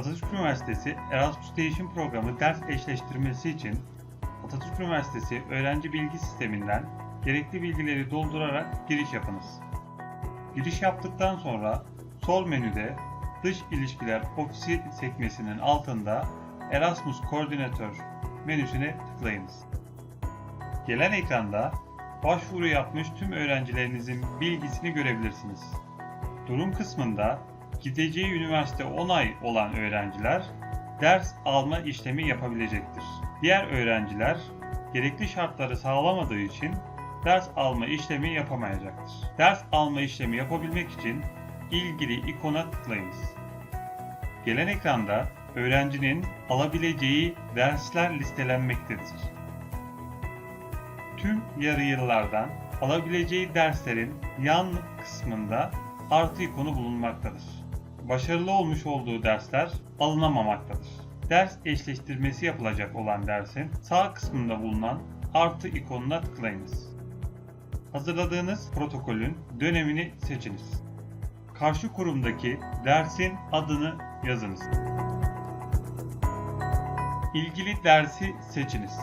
Atatürk Üniversitesi Erasmus Değişim Programı ders eşleştirmesi için Atatürk Üniversitesi Öğrenci Bilgi Sisteminden gerekli bilgileri doldurarak giriş yapınız. Giriş yaptıktan sonra sol menüde Dış İlişkiler Ofisi sekmesinin altında Erasmus Koordinatör menüsüne tıklayınız. Gelen ekranda başvuru yapmış tüm öğrencilerinizin bilgisini görebilirsiniz. Durum kısmında gideceği üniversite onay olan öğrenciler ders alma işlemi yapabilecektir. Diğer öğrenciler gerekli şartları sağlamadığı için ders alma işlemi yapamayacaktır. Ders alma işlemi yapabilmek için ilgili ikona tıklayınız. Gelen ekranda öğrencinin alabileceği dersler listelenmektedir. Tüm yarı yıllardan alabileceği derslerin yan kısmında artı ikonu bulunmaktadır. Başarılı olmuş olduğu dersler alınamamaktadır. Ders eşleştirmesi yapılacak olan dersin sağ kısmında bulunan artı ikonuna tıklayınız. Hazırladığınız protokolün dönemini seçiniz. Karşı kurumdaki dersin adını yazınız. İlgili dersi seçiniz.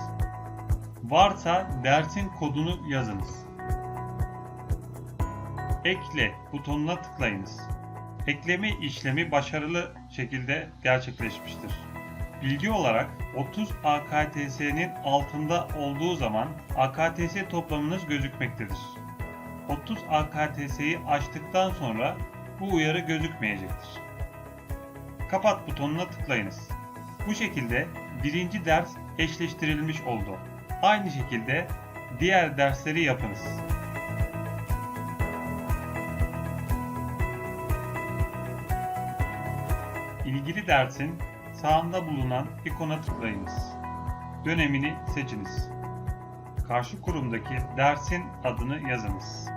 Varsa dersin kodunu yazınız. Ekle butonuna tıklayınız. Ekleme işlemi başarılı şekilde gerçekleşmiştir. Bilgi olarak 30 AKTS'nin altında olduğu zaman AKTS toplamınız gözükmektedir. 30 AKTS'yi açtıktan sonra bu uyarı gözükmeyecektir. Kapat butonuna tıklayınız. Bu şekilde birinci ders eşleştirilmiş oldu. Aynı şekilde diğer dersleri yapınız. İlgili dersin sağında bulunan ikona tıklayınız. Dönemini seçiniz. Karşı kurumdaki dersin adını yazınız.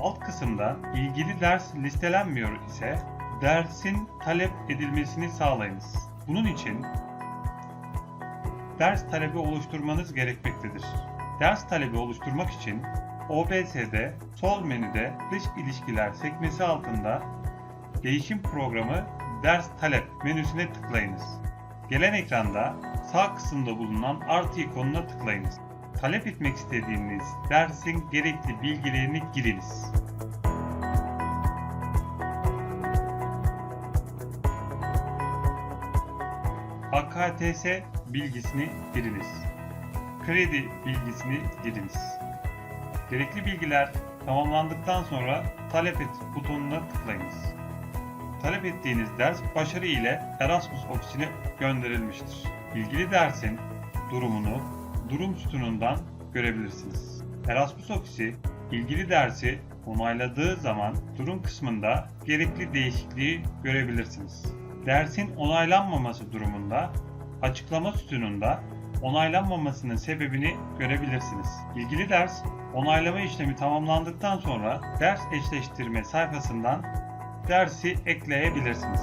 Alt kısımda ilgili ders listelenmiyor ise dersin talep edilmesini sağlayınız. Bunun için ders talebi oluşturmanız gerekmektedir. Ders talebi oluşturmak için OBS'de sol menüde dış ilişkiler sekmesi altında değişim programı ders talep menüsüne tıklayınız. Gelen ekranda sağ kısımda bulunan artı ikonuna tıklayınız. Talep etmek istediğiniz dersin gerekli bilgilerini giriniz. AKTS bilgisini giriniz. Kredi bilgisini giriniz. Gerekli bilgiler tamamlandıktan sonra talep et butonuna tıklayınız. Talep ettiğiniz ders başarı ile Erasmus ofisine gönderilmiştir. İlgili dersin durumunu durum sütunundan görebilirsiniz. Erasmus ofisi ilgili dersi onayladığı zaman durum kısmında gerekli değişikliği görebilirsiniz. Dersin onaylanmaması durumunda açıklama sütununda onaylanmamasının sebebini görebilirsiniz. İlgili ders onaylama işlemi tamamlandıktan sonra ders eşleştirme sayfasından dersi ekleyebilirsiniz.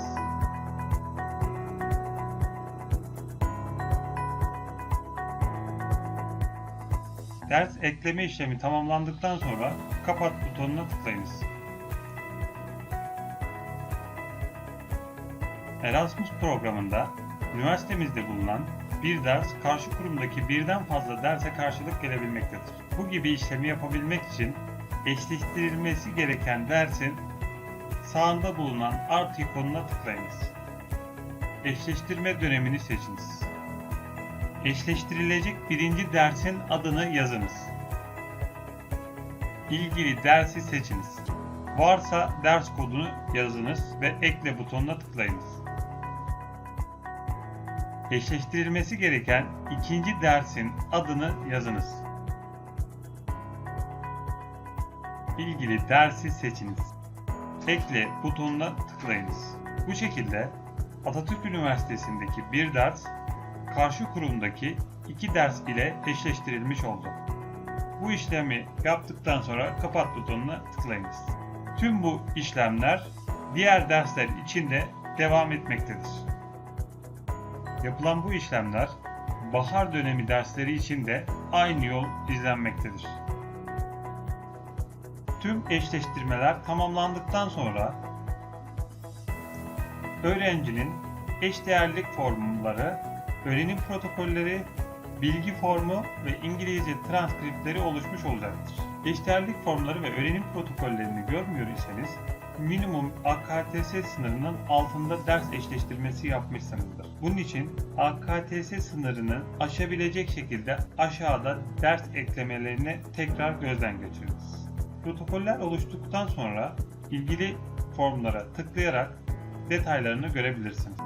Ders ekleme işlemi tamamlandıktan sonra kapat butonuna tıklayınız. Erasmus programında üniversitemizde bulunan bir ders karşı kurumdaki birden fazla derse karşılık gelebilmektedir. Bu gibi işlemi yapabilmek için eşleştirilmesi gereken dersin sağında bulunan artı ikonuna tıklayınız. Eşleştirme dönemini seçiniz. Eşleştirilecek birinci dersin adını yazınız. İlgili dersi seçiniz. Varsa ders kodunu yazınız ve ekle butonuna tıklayınız. Eşleştirilmesi gereken ikinci dersin adını yazınız. İlgili dersi seçiniz. Ekle butonuna tıklayınız. Bu şekilde Atatürk Üniversitesi'ndeki bir ders karşı kurumdaki iki ders ile eşleştirilmiş oldu. Bu işlemi yaptıktan sonra kapat butonuna tıklayınız. Tüm bu işlemler diğer dersler için de devam etmektedir. Yapılan bu işlemler bahar dönemi dersleri için de aynı yol izlenmektedir. Tüm eşleştirmeler tamamlandıktan sonra öğrencinin eşdeğerlik formları, öğrenim protokolleri, bilgi formu ve İngilizce transkriptleri oluşmuş olacaktır. Eşdeğerlik formları ve öğrenim protokollerini görmüyor iseniz minimum AKTS sınırının altında ders eşleştirmesi yapmışsınızdır. Bunun için AKTS sınırını aşabilecek şekilde aşağıda ders eklemelerini tekrar gözden geçiriniz. Protokoller oluştuktan sonra ilgili formlara tıklayarak detaylarını görebilirsiniz.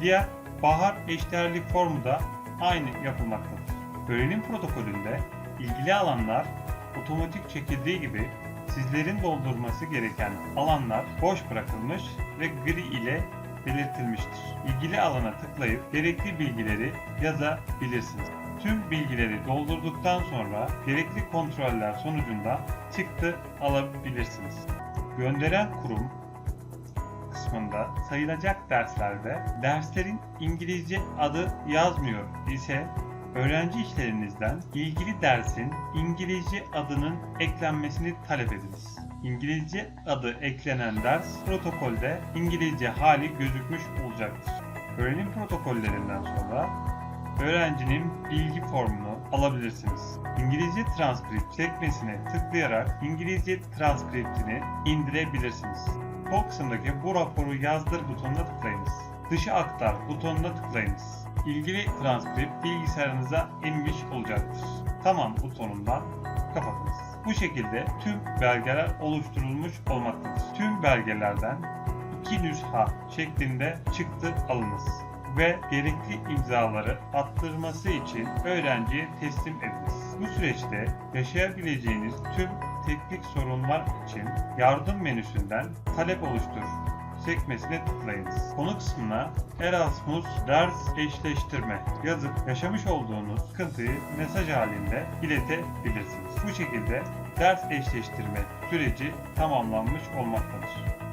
Diğer bahar eşdeğerlik formu da aynı yapılmaktadır. Öğrenim protokolünde ilgili alanlar otomatik çekildiği gibi sizlerin doldurması gereken alanlar boş bırakılmış ve gri ile belirtilmiştir. İlgili alana tıklayıp gerekli bilgileri yazabilirsiniz. Tüm bilgileri doldurduktan sonra gerekli kontroller sonucunda çıktı alabilirsiniz. Gönderen kurum kısmında sayılacak derslerde derslerin İngilizce adı yazmıyor ise öğrenci işlerinizden ilgili dersin İngilizce adının eklenmesini talep ediniz. İngilizce adı eklenen ders protokolde İngilizce hali gözükmüş olacaktır. Öğrenim protokollerinden sonra öğrencinin bilgi formunu alabilirsiniz. İngilizce transkript sekmesine tıklayarak İngilizce transkriptini indirebilirsiniz. Kısımdaki bu raporu yazdır butonuna tıklayınız. Dışa aktar butonuna tıklayınız. İlgili transkript bilgisayarınıza inmiş olacaktır. Tamam butonundan kapatınız. Bu şekilde tüm belgeler oluşturulmuş olmaktadır. Tüm belgelerden iki nüsha şeklinde çıktı alınız ve gerekli imzaları attırması için öğrenciye teslim ediniz. Bu süreçte yaşayabileceğiniz tüm teknik sorunlar için yardım menüsünden talep oluştur sekmesine tıklayınız. Konu kısmına Erasmus ders eşleştirme yazıp yaşamış olduğunuz sıkıntıyı mesaj halinde iletebilirsiniz. Bu şekilde ders eşleştirme süreci tamamlanmış olmaktadır.